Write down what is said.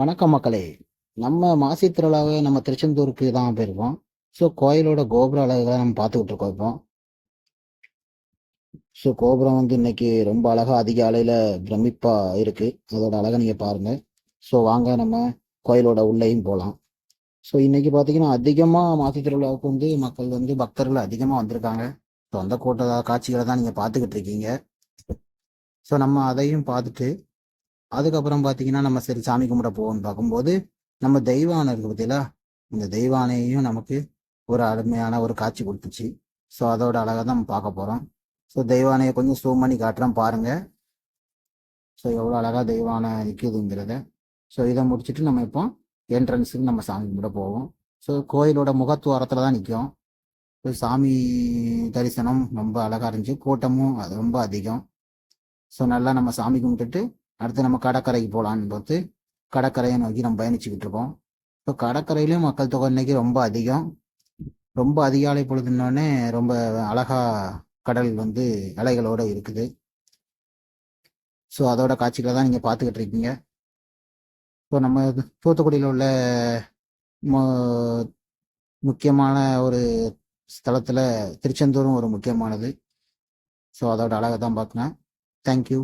வணக்கம் மக்களே. நம்ம மாசி திருவிழாவை நம்ம திருச்செந்தூருக்கு தான் போயிருக்கோம். ஸோ கோயிலோட கோபுர அழகுகளை நம்ம பார்த்துக்கிட்டு இருக்கோம் இப்போ. ஸோ கோபுரம் வந்து இன்னைக்கு ரொம்ப அழகாக அதிக அலையில் பிரமிப்பாக இருக்குது அதோட அழகை நீங்கள் பாருங்கள் ஸோ வாங்க நம்ம கோயிலோட உள்ளேயும் போகலாம் ஸோ இன்னைக்கு பார்த்தீங்கன்னா அதிகமாக மாசி திருவிழாவுக்கு வந்து மக்கள் வந்து பக்தர்கள் அதிகமாக வந்திருக்காங்க. ஸோ அந்த கூட்ட காட்சிகளை தான் நீங்கள் பார்த்துக்கிட்டு இருக்கீங்க. ஸோ நம்ம அதையும் பார்த்துட்டு அதுக்கப்புறம் பார்த்தீங்கன்னா நம்ம சரி சாமி கும்பிட போவோம்னு பார்க்கும்போது நம்ம தெய்வானை இருக்கு பார்த்தீங்களா இந்த தெய்வானையும் நமக்கு ஒரு அருமையான ஒரு காட்சி கொடுத்துச்சு. ஸோ அதோட அழகாக தான் நம்ம பார்க்க போகிறோம் ஸோ தெய்வானையை கொஞ்சம் ஜூம் பண்ணி காட்டுறோம் பாருங்க. ஸோ எவ்வளோ அழகாக தெய்வானை நிற்குதுங்கிறத ஸோ இதை முடிச்சுட்டு நம்ம இப்போ என்ட்ரன்ஸுக்கு நம்ம சாமி கும்பிட போவோம். ஸோ கோயிலோட முகத்துவாரத்தில் தான் நிற்கும் ஸோ சாமி தரிசனம் ரொம்ப அழகாக இருந்துச்சு. கூட்டமும் அது ரொம்ப அதிகம். ஸோ நல்லா நம்ம சாமி கும்பிட்டுட்டு அடுத்து நம்ம கடற்கரைக்கு போகலான்னு பார்த்து கடற்கரையை நோக்கி நம்ம பயணிச்சுக்கிட்டு இருக்கோம். இப்போ கடற்கரையிலும் மக்கள் தொகை இன்னைக்கு ரொம்ப அதிகம். ரொம்ப அதிகாலை பொழுதுன்னொடனே ரொம்ப அழகா கடல் வந்து அலைகளோட இருக்குது. ஸோ அதோட காட்சிகளை தான் நீங்கள் பார்த்துக்கிட்டு இருக்கீங்க. ஸோ நம்ம தூத்துக்குடியில் உள்ள முக்கியமான ஒரு ஸ்தலத்தில் திருச்செந்தூரும் ஒரு முக்கியமானது. ஸோ அதோட அழகை தான் பார்க்கணும் தேங்க்யூ